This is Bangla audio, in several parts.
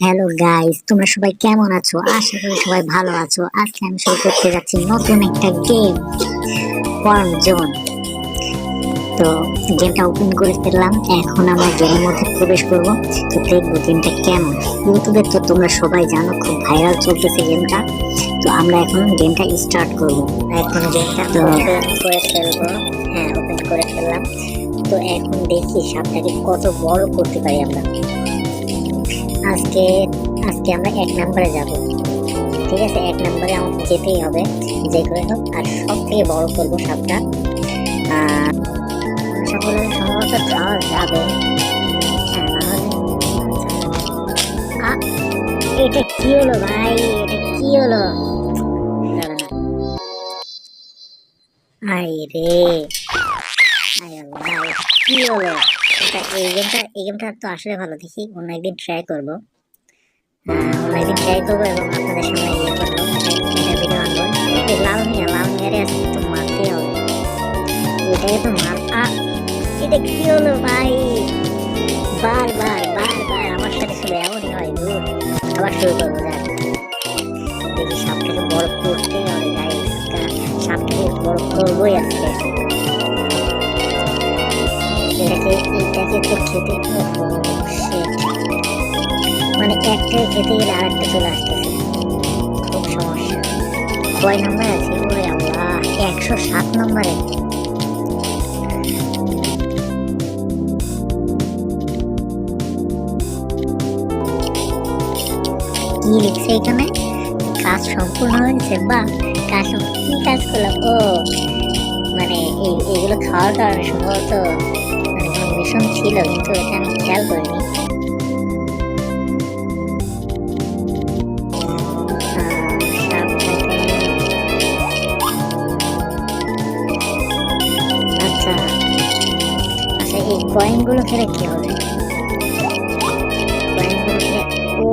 হ্যালো গাইস তোমরা সবাই কেমন আছো? আশা করি সবাই ভালো আছো। আজকে আমি শুরু করতে যাচ্ছি নতুন একটা গেম ফর্ম জোন তো গেমটা ওপেন করে ফেললাম। এখন আমরা গেমের মধ্যে প্রবেশ করব। তো দেখব গেমটা কেমন। ইউটিউবে তো তোমরা সবাই জানো খুব ভাইরাল চলতেছে গেমটা তো আমরা এখন গেমটা স্টার্ট করব। এখন গেমটা তো ওপেন করে ফেলব। হ্যাঁ ওপেন করে ফেললাম। তো এখন দেখি সাপটাকে কত বড় করতে পারি আমরা। আজকে আজকে আমরা এক নম্বরে যাব। ঠিক আছে? এক নম্বরে আমাকে যেতেই হবে যে করে হোক। আর সব থেকে বড় করব সাপটা। সকলে সম্ভবত যাবে হ্যাঁ, এটা কি হলো ভাই? এটা কি হলো। আই আই কি হলো? এই গেমটা এই গেমটা তো আসলে ভালো, দেখি অন্য একদিন ট্রাই করব। অন্য একদিন ট্রাই করব এবং আপনাদের সামনে ইয়ে করব লাল মিয়া, লাল মিয়ারে তো মারতেই হবে। এটাকে তো মার আ, এটা কি হলো ভাই? বার বার বার বার, আমার সাথে শুধু এমনই হয়, ধুর। আবার শুরু করব, যাক। দেখি সাপটাকে বড় করতেই হবে গাইস সাপটাকে বড় করবোই আজকে। মানে কি লিখছে এখানে কাজ সম্পূর্ণ হয়েছে বা কাজ কি কাজ করলাম ও মানে এই এগুলো খাওয়ার কারণে সম্ভবত মানে ছিল কিন্তু এটা আমি খেয়াল করিনি আচ্ছা এই কয়েনগুলো খেলে কি হবে ও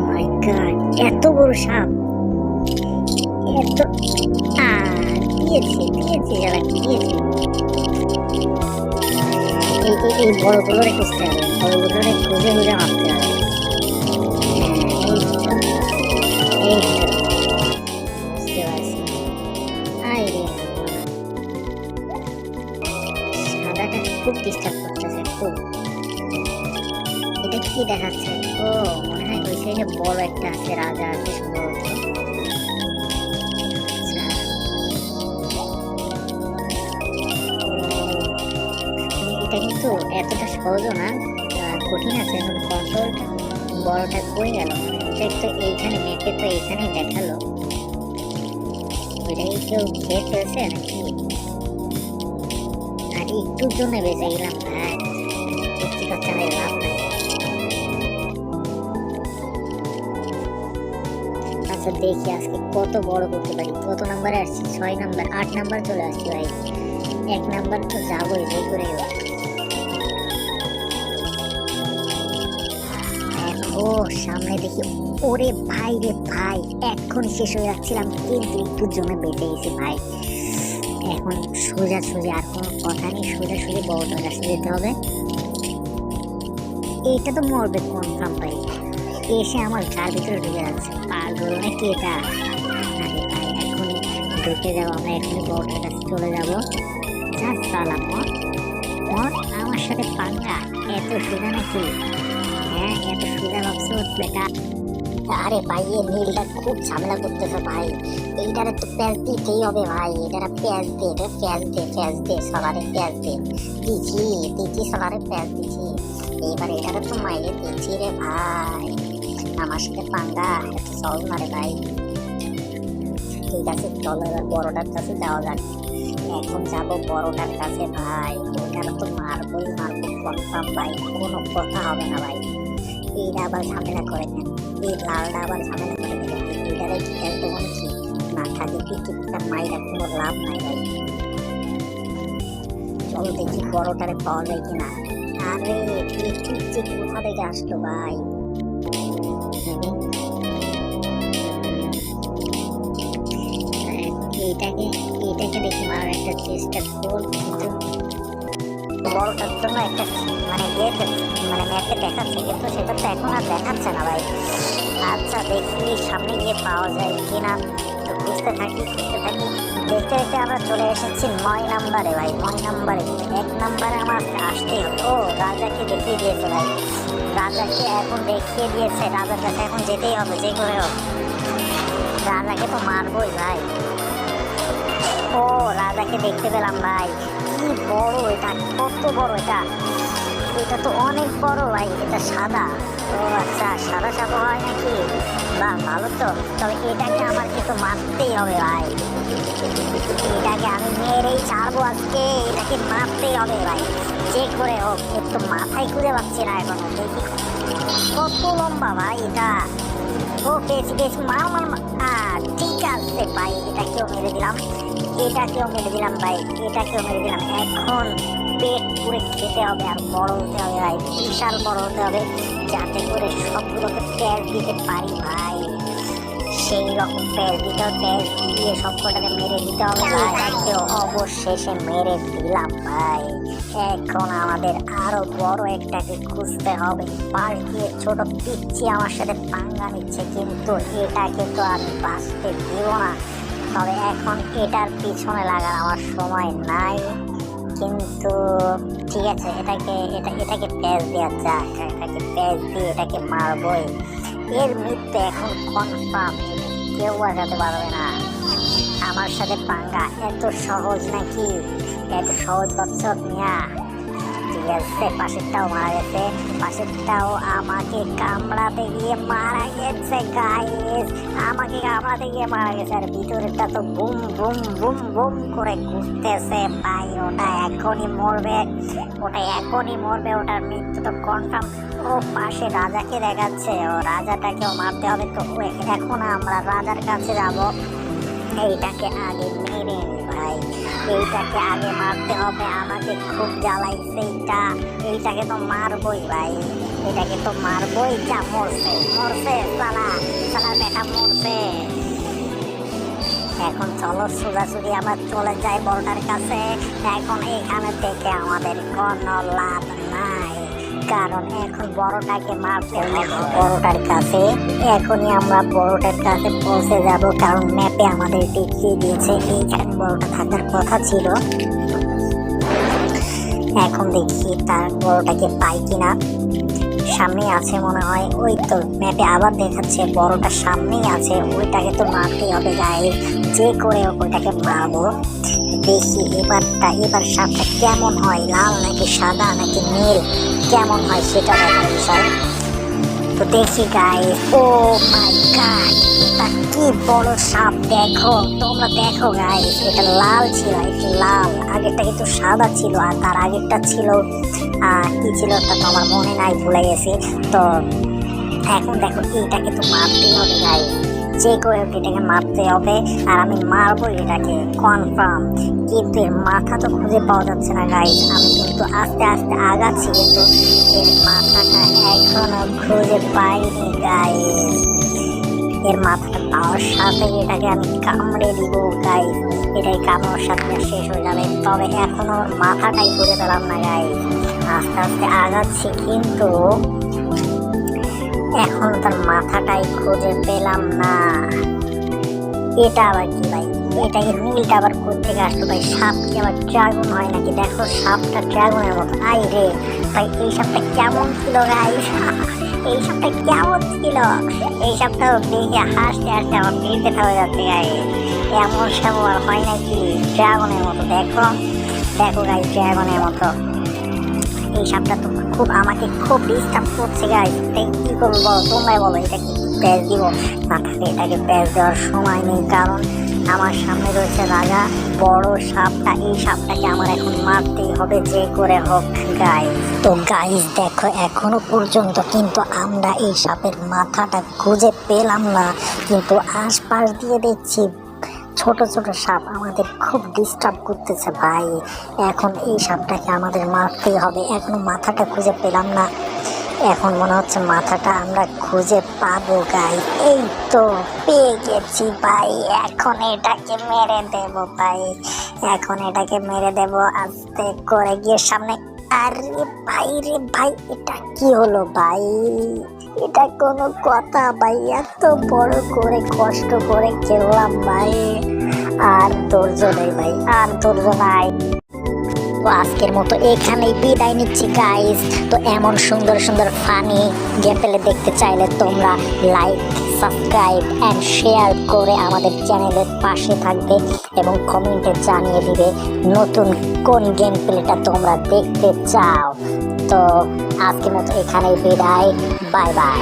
মাই গড এত বড় সাপ এত দিয়েছে দিয়েছে যারা দিয়েছে এই এই বড়গুলোরে খুঁজতে হবে। বড়গুলোরে খুঁজে খুঁজে মারতে হবে। হ্যাঁ, খুব এটা কি দেখাচ্ছে? ও মনে হয় ওই বড় একটা আছে রাজা আছে সম্ভবত। এটা কিন্তু এতটা সহজও না কঠিন আছে। এখন কন্ট্রোলটা বড়টা কই গেল? এটা তো এইখানে ম্যাপে তো এইখানেই দেখাল। ওইটাকে কেউ খেয়ে ফেলছে নাকি? আর একটুর জন্য বেঁচে গেলাম। নাই। আচ্ছা দেখি আজকে কত বড় করতে পারি। কত নাম্বারে আসছি? ছয় নাম্বার আট নাম্বার চলে আসছি ভাই। এক নাম্বার তো যাবোই যে করে ও, সামনে দেখি ওরে ভাই রে ভাই, এখন শেষ হয়ে যাচ্ছিলাম। কিন্তু একটুর জন্য বেঁচে গেছি ভাই। এখন সোজা সোজা, আর কোনো কথা নেই, সোজা সোজা বড়টার কাছে যেতে হবে। এইটা তো মরবে কনফার্ম ভাই এসে আমার গার ভিতরে ঢুকে যাচ্ছে। পাগল নাকি এটা? আরে ভাই, এখনই ঢুকে যাব আমরা, এখনই বড়টার কাছে চলে যাব। যা সালাম মর। মর, আমার সাথে পাঙ্গা এত সোজা নাকি? হ্যাঁ বেটা আরে ভাই এ নীলটা খুব ঝামেলা করতেছে ভাই এইটারে তো প্যাঁচ দিতেই হবে ভাই এটারে প্যাঁচ দে এটা প্যাঁচ দে প্যাঁচ দে সলারে প্যাঁচ দে দিছি দিছি সলারে প্যাঁচ দিছি এইবার এটারে তো মাইরে দিচ্ছি রে ভাই আমার সাথে পাঙ্গা এত সহজ ভাই ঠিক আছে চলো এবার বড়টার কাছে যাওয়া যাক এখন যাব বড়টার কাছে ভাই ওইটারে তো মারবই মারবো কনফার্ম ভাই কোনো কথা হবে না ভাই এইটা আবার ঝামেলা করে কেন এই লালটা আবার ঝামেলা করে কেন এইটারে খেলতে কোনো কি না থাকে টিকিটটা মাইরা কোনো লাভ নাই ভাই চলো দেখি বড়টারে পাওয়া যায় কিনা আরে টিকিট যে কোথা থেকে আসলো ভাই এইটাকে এইটাকে দেখি মারার একটা চেষ্টা করব বড়টার জন্য একটা মানে ইয়েতে মানে ম্যাপে দেখাচ্ছে, কিন্তু সেটা তো এখন আর দেখাচ্ছে না ভাই। আচ্ছা দেখি সামনে গিয়ে পাওয়া যায় কিনা। তো খুঁজতে থাকি খুঁজতে থাকি। দেখতে দেখতে আমরা চলে এসেছি নয় নাম্বারে ভাই, নয় নাম্বারে। এক নাম্বারে আমার আসতেই ও, রাজাকে দেখিয়ে দিয়েছে ভাই। রাজাকে এখন দেখিয়ে দিয়েছে। রাজার কাছে এখন যেতেই হবে, যে করে হোক। রাজাকে তো মারবই ভাই। ও রাজাকে দেখতে পেলাম ভাই। কি বড় এটা, কত বড় এটা। এটা তো অনেক বড় ভাই, এটা সাদা। ও আচ্ছা সাদা সাদা হয় নাকি? বাহ, ভালো তো। তবে এটাকে আমার কিন্তু মারতেই হবে ভাই। এটাকে আমি মেরেই ছাড়বো আজকে, এটাকে মারতেই হবে ভাই। যে করে হোক তো মাথায় খুঁজে পাচ্ছি না এখনও, দেখি। কত লম্বা ভাই এটা। ও পেয়েছি পেয়েছি মার মার। ঠিক আছে ভাই এটাকেও মেরে দিলাম। এটাকেও মেরে দিলাম ভাই, এটাকেও মেরে দিলাম। এখন পেট পুরে খেতে হবে আর বড় হতে হবে ভাই, বিশাল বড় হতে হবে যাতে করে সবগুলোকে প্যার দিতে পারি ভাই। সেই রকম প্যার দিতে হবে প্যার দিয়ে সবকটাকে মেরে দিতে হবে ভাই। অবশেষে মেরে দিলাম ভাই। এখন আমাদের আরও বড় একটাকে খুঁজতে হবে। পাশ দিয়ে ছোট পিচ্ছি আমার সাথে পাঙ্গা নিচ্ছে, কিন্তু এটাকে তো আমি বাঁচতে দিব না। তবে এখন এটার পিছনে লাগার আমার সময় নাই। কিন্তু ঠিক আছে, এটাকে, এটা, এটাকে প্যাচ দেওয়া যাক, এটাকে প্যাচ দিয়ে এটাকে মারবই। এর মৃত্যু এখন কনফার্ম কেউ বাঁচাতে পারবে না। আমার সাথে পাঙ্গা, এত সহজ নাকি? এত সহজ পাচ্ছ মিয়া আছে পাশেরটাও মারা গেছে, পাশেরটাও আমাকে কামড়াতে গিয়ে মারা গেছে গাইস আমাকে কামড়াতে গিয়ে মারা গেছে, আর ভিতরেরটা তো বুম বুম বুম বুম করে ঘুরতেছে ভাই, ওটা এখনই মরবে, ওটা এখনই মরবে, ওটার মৃত্যু তো কনফার্ম ও পাশে রাজাকে দেখাচ্ছে, ও রাজাটাকেও মারতে হবে তো এখন আমরা রাজার কাছে যাব। এইটাকে আগে মেরে আগে মারতে হবে, আমাকে খুব জ্বালাইছে এইটা। এইটাকে তো মারবই ভাই, এটাকে তো মারবই যা, মরছে মরছে সালা সালা বেটা মরছে। এখন চলো সোজাসুজি আমরা চলে যাই বড়টার কাছে। এখন এখানে থেকে আমাদের কোনো লাভ কারণ এখন বড়টাকে মারতে হবে বড়টার কাছে। এখনই আমরা বড়টার কাছে পৌঁছে যাব, কারণ ম্যাপে আমাদের দেখিয়ে দিয়েছে এইখানে বড়টা থাকার কথা ছিল। এখন দেখি তার বড়টাকে পাই কিনা। সামনে আছে মনে হয়, ওই তো ম্যাপে আবার দেখাচ্ছে বড়টা সামনেই আছে, ওইটাকে তো মারতেই হবে গায়ে যে করে ওইটাকে মারবো দেখি এবারটা এবার সাপটা কেমন হয়? লাল নাকি সাদা নাকি নীল? কেমন হয় সেটা দেখার বিষয় তো দেখি গায়ে ও মাই গড এটা কি বড় সাপ, দেখো। তোমরা দেখো গাই এটা লাল ছিল এটা লাল। আগেরটা কিন্তু সাদা ছিল, আর তার আগেরটা ছিল কি ছিল তা তো আমার মনে নাই, ভুলে গেছি। তো এখন দেখো এটাকে তো মারতেই হবে গাই যে করে এটাকে মারতে হবে, আর আমি মারবো এটাকে কনফার্ম কিন্তু মাথা তো খুঁজে পাওয়া যাচ্ছে না গাইজ আমি কিন্তু আস্তে আস্তে আগাচ্ছি, কিন্তু এর মাথাটা এখনও খুঁজে পাইনি গাইজ এর মাথাটা পাওয়ার সাথে এটাকে আমি কামড়ে দিব গাইজ এটাই কামড়ার সাথে শেষ হয়ে যাবে। তবে এখনও মাথাটাই খুঁজে পেলাম না গাইজ আস্তে আস্তে আগাচ্ছি, কিন্তু এখন তার মাথাটাই খুঁজে পেলাম না। এটা আবার কি, ভাই? এটা নীলটা আবার কোথেকে আসলো। ভাই, সাপ কি আবার ড্রাগন হয় নাকি? দেখো, সাপটা ড্রাগনের মতো। আই রে, ভাই, এই সাপটা কেমন ছিল গাই এই সাপটা কেমন ছিল? এই সাপটা দেখে হাসতে হাসতে আমার পেট ব্যথা হয়ে যাচ্ছে গাই এমন সাপ আর হয় নাকি? ড্রাগনের মতো। দেখো দেখো গাই ড্রাগনের মতো। এই সাপটা তো খুব আমাকে খুব ডিস্টার্ব করছে গাই তাই কি করব বলো? তোমরাই বলো, এটা কি দিব? না থাকে এটাকে প্যাচ দেওয়ার সময় নেই, কারণ আমার সামনে রয়েছে রাজা। বড় সাপটা, এই সাপটাকে আমার এখন মারতেই হবে, যে করে হোক গাই তো গাইস দেখো, এখনও পর্যন্ত কিন্তু আমরা এই সাপের মাথাটা খুঁজে পেলাম না। কিন্তু আশপাশ দিয়ে দেখছি ছোট ছোট সাপ আমাদের খুব ডিস্টার্ব করতেছে ভাই। এখন এই সাপটাকে আমাদের মারতেই হবে। এখনও মাথাটা খুঁজে পেলাম না। এখন মনে হচ্ছে মাথাটা আমরা খুঁজে পাবো গাই এই তো, পেয়ে গেছি, ভাই। এখন এটাকে মেরে দেব, ভাই। এখন এটাকে মেরে দেব আস্তে করে গিয়ে সামনে। আরে ভাই রে ভাই, এটা কি হলো, ভাই? এটা কোনো কথা, ভাই। এত বড় করে কষ্ট করে খেললাম, ভাই। আর ধৈর্য নেই, ভাই। আর ধৈর্য নাই। তো আজকের মতো এখানেই বিদায় নিচ্ছি গাইস তো এমন সুন্দর সুন্দর ফানি গেম পেলে দেখতে চাইলে তোমরা লাইক সাবস্ক্রাইব অ্যান্ড শেয়ার করে আমাদের চ্যানেলের পাশে থাকবে এবং কমেন্টে জানিয়ে দিবে নতুন কোন গেম প্লেটা তোমরা দেখতে চাও। তো আজকের মতো এখানেই বিদায়। Bye bye